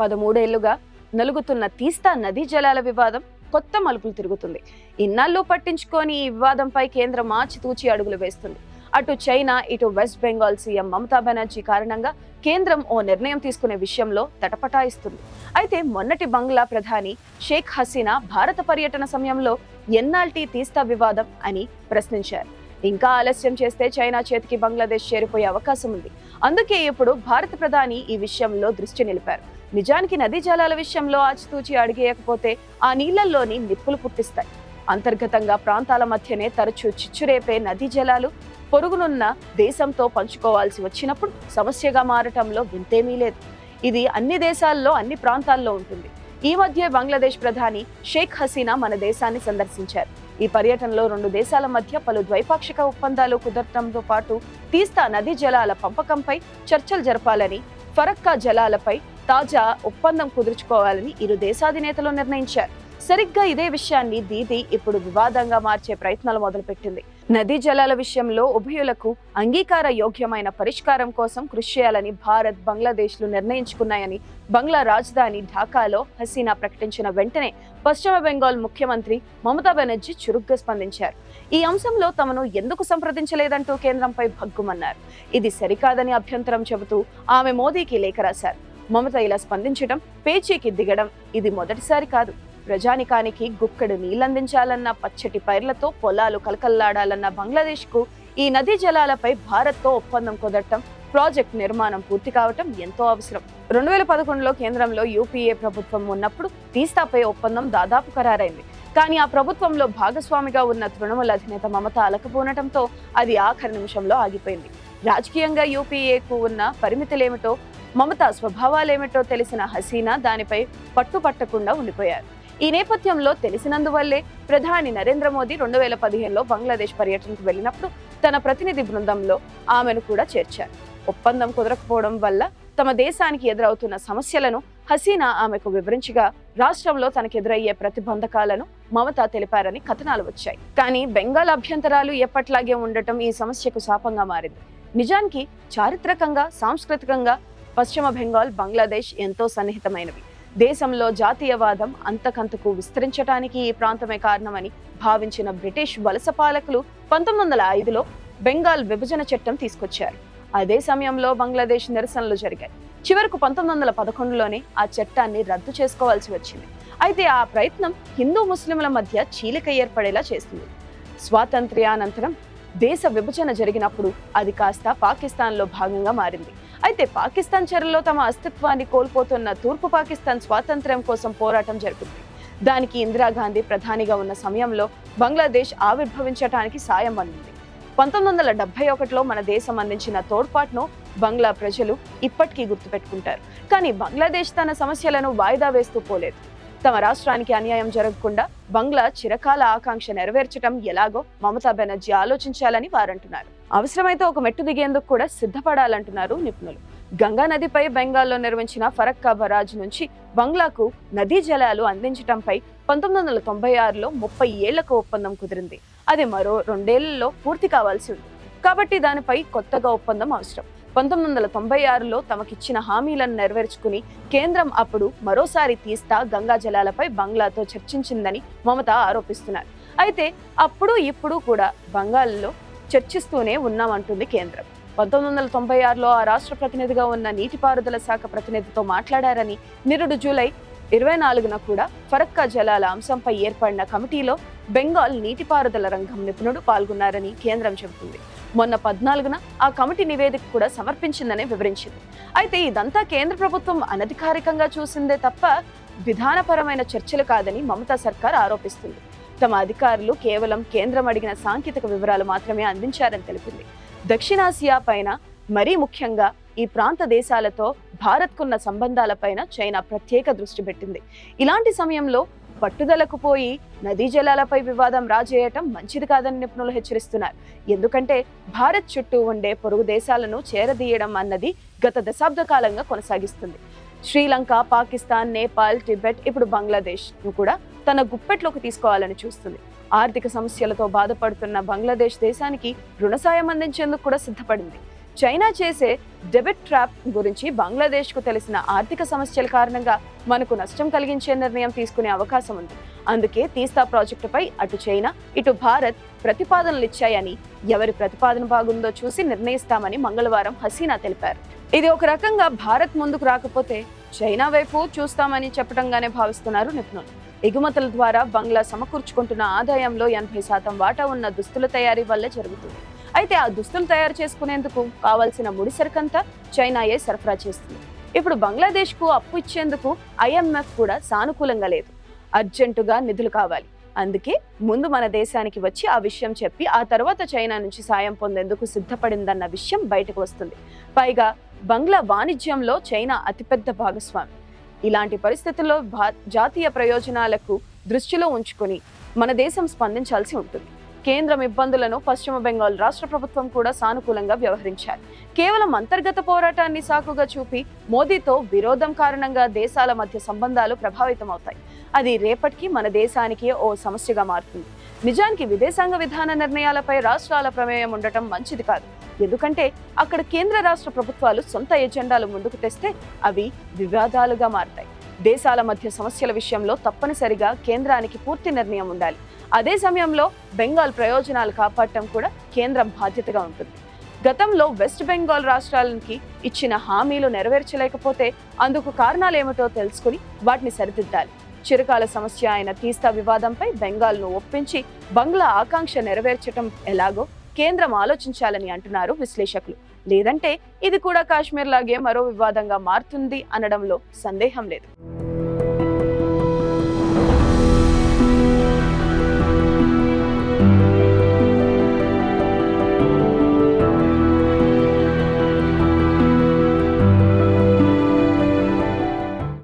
పదమూడేళ్ళుగా నలుగుతున్న తీస్తా నదీ జలాల వివాదం కొత్త మలుపులు తిరుగుతుంది. ఇన్నాళ్ళు పట్టించుకొని ఈ వివాదంపై కేంద్రం ఆచితూచి అడుగులు వేస్తుంది. అటు చైనా ఇటు వెస్ట్ బెంగాల్ సీఎం మమతా బెనర్జీ కారణంగా కేంద్రం ఓ నిర్ణయం తీసుకునే విషయంలో తటపటాయిస్తుంది. అయితే మొన్నటి బంగ్లా ప్రధాని షేక్ హసీనా భారత పర్యటన సమయంలో ఎన్నాల్టీ తీస్తా వివాదం అని ప్రశ్నించారు. ఇంకా ఆలస్యం చేస్తే చైనా చేతికి బంగ్లాదేశ్ చేరిపోయే అవకాశం ఉంది అందుకే ఇప్పుడు భారత ప్రధాని ఈ విషయంలో దృష్టి నిలిపారు. నిజానికి నదీ జలాల విషయంలో ఆచితూచి అడిగేయకపోతే ఆ నీళ్ళల్లోని నిప్పులు పుట్టిస్తాయి. అంతర్గతంగా ప్రాంతాల మధ్యనే తరచూ చిచ్చురేపే నదీ జలాలు పొరుగునున్న దేశంతో పంచుకోవాల్సి వచ్చినప్పుడు సమస్యగా మారటంలో వింతేమీ లేదు. ఇది అన్ని దేశాల్లో అన్ని ప్రాంతాల్లో ఉంటుంది. ఈ మధ్య బంగ్లాదేశ్ ప్రధాని షేక్ హసీనా మన దేశాన్ని సందర్శించారు. ఈ పర్యటనలో రెండు దేశాల మధ్య పలు ద్వైపాక్షిక ఒప్పందాలు కుదరటంతో పాటు తీస్తా నదీ జలాల పంపకంపై చర్చలు జరపాలని ఫరక్కా జలాలపై తాజా ఒప్పందం కుదుర్చుకోవాలని ఇరు దేశాధినేతలు నిర్ణయించారు. సరిగ్గా ఇదే విషయాన్ని దీది ఇప్పుడు వివాదంగా మార్చే ప్రయత్నాలు మొదలుపెట్టింది. నదీ జలాల విషయంలో ఉభయులకు అంగీకార యోగ్యమైన పరిష్కారం కోసం కృషి చేయాలని భారత్ బంగ్లాదేశ్లు నిర్ణయించుకున్నాయని బంగ్లా రాజధాని ఢాకాలో హసీనా ప్రకటించిన వెంటనే పశ్చిమ బెంగాల్ ముఖ్యమంత్రి మమతా బెనర్జీ చురుగ్గా స్పందించారు. ఈ అంశంలో తమను ఎందుకు సంప్రదించలేదంటూ కేంద్రంపై భగ్గుమన్నారు. ఇది సరికాదని అభ్యంతరం చెబుతూ ఆమె మోదీకి లేఖ రాశారు. మమత ఇలా స్పందించడం పేచీకి దిగడం ఇది మొదటిసారి కాదు. ప్రజానికానికి గుక్కడు నీళ్ళందించాలన్న పచ్చటి పైర్లతో పొలాలు కలకల్లాడాలన్న బంగ్లాదేశ్కు ఈ నదీ జలాలపై భారత్తో ఒప్పందం కుదరటం ప్రాజెక్ట్ నిర్మాణం పూర్తి కావటం ఎంతో అవసరం. రెండు వేల పదకొండులో కేంద్రంలో యూపీఏ ప్రభుత్వం ఉన్నప్పుడు తీస్తాపై ఒప్పందం దాదాపు ఖరారైంది. కానీ ఆ ప్రభుత్వంలో భాగస్వామిగా ఉన్న తృణమూల అధినేత మమత అలకపోనటంతో అది ఆఖరి నిమిషంలో ఆగిపోయింది. రాజకీయంగా యూపీఏకు ఉన్న పరిమితులేమిటో మమత స్వభావాలేమిటో తెలిసిన హసీనా దానిపై పట్టుపట్టకుండా ఉండిపోయారు. ఈ నేపథ్యంలో తెలిసినందువల్లే ప్రధాని నరేంద్ర మోదీ రెండు వేల పదిహేనులో బంగ్లాదేశ్ పర్యటనకు వెళ్ళినప్పుడు తన ప్రతినిధి బృందంలో ఆమెను కూడా చేర్చారు. ఒప్పందం కుదరకపోవడం వల్ల తమ దేశానికి ఎదురవుతున్న సమస్యలను హసీనా ఆమెకు వివరించగా రాష్ట్రంలో తనకెదురయ్యే ప్రతిబంధకాలను మమత తెలిపారని కథనాలు వచ్చాయి. కానీ బెంగాల్ అభ్యంతరాలు ఎప్పట్లాగే ఉండటం ఈ సమస్యకు శాపంగా మారింది. నిజానికి చారిత్రకంగా సాంస్కృతికంగా పశ్చిమ బెంగాల్ బంగ్లాదేశ్ ఎంతో సన్నిహితమైనవి. దేశంలో జాతీయవాదం అంతకంతకు విస్తరించడానికి ఈ ప్రాంతమే కారణమని భావించిన బ్రిటిష్ వలస పాలకులు పంతొమ్మిది వందల ఐదులో బెంగాల్ విభజన చట్టం తీసుకొచ్చారు. అదే సమయంలో బంగ్లాదేశ్ నిరసనలు జరిగాయి. చివరకు పంతొమ్మిది వందల పదకొండులోనే ఆ చట్టాన్ని రద్దు చేసుకోవాల్సి వచ్చింది. అయితే ఆ ప్రయత్నం హిందూ ముస్లింల మధ్య చీలిక ఏర్పడేలా చేస్తుంది స్వాతంత్ర్యానంతరం దేశ విభజన జరిగినప్పుడు అది కాస్త పాకిస్తాన్లో భాగంగా మారింది. అయితే పాకిస్తాన్ చర్యలో తమ అస్తిత్వాన్ని కోల్పోతున్న తూర్పు పాకిస్తాన్ స్వాతంత్ర్యం కోసం పోరాటం జరిపింది దానికి ఇందిరాగాంధీ ప్రధానిగా ఉన్న సమయంలో బంగ్లాదేశ్ ఆవిర్భవించటానికి సాయం అందింది. పంతొమ్మిది వందల డెబ్బై ఒకటిలో మన దేశం అందించిన తోడ్పాటును బంగ్లా ప్రజలు ఇప్పటికీ గుర్తుపెట్టుకుంటారు. కానీ బంగ్లాదేశ్ తన సమస్యలను వాయిదా వేస్తూ పోలేదు. తమ రాష్ట్రానికి అన్యాయం జరగకుండా బంగ్లా చిరకాల ఆకాంక్ష నెరవేర్చడం ఎలాగో మమతా బెనర్జీ ఆలోచించాలని వారంటున్నారు. అవసరమైతే ఒక మెట్టు దిగేందుకు కూడా సిద్ధపడాలంటున్నారు నిపుణులు. గంగా నదిపై బెంగాల్లో నిర్మించిన ఫరక్కా బరాజ్ నుంచి బంగ్లాకు నదీ జలాలు అందించడంపై పంతొమ్మిది వందల తొంభై ఆరులో ముప్పై ఏళ్ళకు ఒప్పందం కుదిరింది. అది మరో రెండేళ్ళలో పూర్తి కావాల్సి ఉంది. కాబట్టి దానిపై కొత్తగా ఒప్పందం అవసరం. పంతొమ్మిది వందల తొంభై ఆరులో తమకిచ్చిన హామీలను నెరవేర్చుకుని కేంద్రం అప్పుడు మరోసారి తీస్తా గంగా జలాలపై బంగ్లాతో చర్చించిందని మమత ఆరోపిస్తున్నారు. అయితే అప్పుడు ఇప్పుడు కూడా బంగాల్లో చర్చిస్తూనే ఉన్నామంటుంది కేంద్రం. పంతొమ్మిది వందల తొంభై ఆరులో ఆ రాష్ట్ర ప్రతినిధిగా ఉన్న నీటిపారుదల శాఖ ప్రతినిధితో మాట్లాడారని నిరుడు జూలై ఇరవై నాలుగున కూడా ఫరక్కా జలాల అంశంపై ఏర్పడిన కమిటీలో బెంగాల్ నీటిపారుదల రంగం నిపుణుడు పాల్గొన్నారని కేంద్రం చెబుతుంది. మొన్న పద్నాలుగున ఆ కమిటీ నివేదిక కూడా సమర్పించిందని వివరించింది. అయితే ఇదంతా కేంద్ర ప్రభుత్వం అనధికారికంగా చూసిందే తప్ప విధానపరమైన చర్చలు కాదని మమతా సర్కార్ ఆరోపిస్తుంది. తమ అధికారులు కేవలం కేంద్రం అడిగిన సాంకేతిక వివరాలు మాత్రమే అందించారని తెలిపింది. దక్షిణాసియా పైన మరీ ముఖ్యంగా ఈ ప్రాంత దేశాలతో భారత్కున్న సంబంధాలపైన చైనా ప్రత్యేక దృష్టి పెట్టింది. ఇలాంటి సమయంలో పట్టుదలకు పోయి నదీ జలాలపై వివాదం రాజేయటం మంచిది కాదని నిపుణులు హెచ్చరిస్తున్నారు. ఎందుకంటే భారత్ చుట్టూ ఉండే పొరుగు దేశాలను చేరదీయడం అన్నది గత దశాబ్ద కాలంగా కొనసాగిస్తుంది. శ్రీలంక పాకిస్తాన్ నేపాల్ టిబెట్ ఇప్పుడు బంగ్లాదేశ్ కూడా తన గుప్పెట్లోకి తీసుకోవాలని చూస్తుంది. ఆర్థిక సమస్యలతో బాధపడుతున్న బంగ్లాదేశ్ దేశానికి రుణ సాయం అందించేందుకు కూడా సిద్ధపడింది. చైనా చేసే డెబిట్ ట్రాప్ గురించి బంగ్లాదేశ్కు తెలిసిన ఆర్థిక సమస్యల కారణంగా మనకు నష్టం కలిగించే నిర్ణయం తీసుకునే అవకాశం ఉంది. అందుకే తీస్తా ప్రాజెక్టుపై అటు చైనా ఇటు భారత్ ప్రతిపాదనలు ఇచ్చాయని ఎవరి ప్రతిపాదన బాగుందో చూసి నిర్ణయిస్తామని మంగళవారం హసీనా తెలిపారు. ఇది ఒక రకంగా భారత్ ముందుకు రాకపోతే చైనా వైపు చూస్తామని చెప్పడంగానే భావిస్తున్నారు నిపుణులు. ఎగుమతుల ద్వారా బంగ్లా సమకూర్చుకుంటున్న ఆదాయంలో ఎనభై శాతం వాటా ఉన్న దుస్తుల తయారీ వల్లే జరుగుతుంది. అయితే ఆ దుస్తులు తయారు చేసుకునేందుకు కావాల్సిన ముడి సరుకంతా చైనాయే సరఫరా చేస్తుంది. ఇప్పుడు బంగ్లాదేశ్కు అప్పు ఇచ్చేందుకు ఐఎంఎఫ్ కూడా సానుకూలంగా లేదు. అర్జెంటుగా నిధులు కావాలి. అందుకే ముందు మన దేశానికి వచ్చి ఆ విషయం చెప్పి ఆ తర్వాత చైనా నుంచి సాయం పొందేందుకు సిద్ధపడిందన్న విషయం బయటకు వస్తుంది. పైగా బంగ్లా వాణిజ్యంలో చైనా అతిపెద్ద భాగస్వామి. ఇలాంటి పరిస్థితుల్లో భా- జాతీయ ప్రయోజనాలకు దృష్టిలో ఉంచుకొని మన దేశం స్పందించాల్సి ఉంటుంది. కేంద్రం ఇబ్బందులను పశ్చిమ బెంగాల్ రాష్ట్ర ప్రభుత్వం కూడా సానుకూలంగా వ్యవహరించారు. కేవలం అంతర్గత పోరాటాన్ని సాకుగా చూపి మోదీతో విరోధం కారణంగా దేశాల మధ్య సంబంధాలు ప్రభావితమవుతాయి. అది రేపటికి మన దేశానికి ఓ సమస్యగా మారుతుంది. నిజానికి విదేశాంగ విధాన నిర్ణయాలపై రాష్ట్రాల ప్రమేయం ఉండటం మంచిది కాదు. ఎందుకంటే అక్కడ కేంద్ర రాష్ట్ర ప్రభుత్వాలు సొంత ఎజెండాలు ముందుకు తెస్తే అవి వివాదాలుగా మారతాయి. దేశాల మధ్య సమస్యల విషయంలో తప్పనిసరిగా కేంద్రానికి పూర్తి నిర్ణయం ఉండాలి. అదే సమయంలో బెంగాల్ ప్రయోజనాలు కాపాడటం కూడా కేంద్రం బాధ్యతగా ఉంటుంది. గతంలో వెస్ట్ బెంగాల్ రాష్ట్రాలకి ఇచ్చిన హామీలు నెరవేర్చలేకపోతే అందుకు కారణాలు ఏమిటో తెలుసుకుని వాటిని సరిదిద్దాలి. చిరకాల సమస్య అయిన తీస్తా వివాదంపై బెంగాల్ను ఒప్పించి బంగ్లా ఆకాంక్ష నెరవేర్చటం ఎలాగో కేంద్రం ఆలోచించాలని అంటున్నారు విశ్లేషకులు. లేదంటే ఇది కూడా కాశ్మీర్ లాగే మరో వివాదంగా మారుతుంది అనడంలో సందేహం లేదు.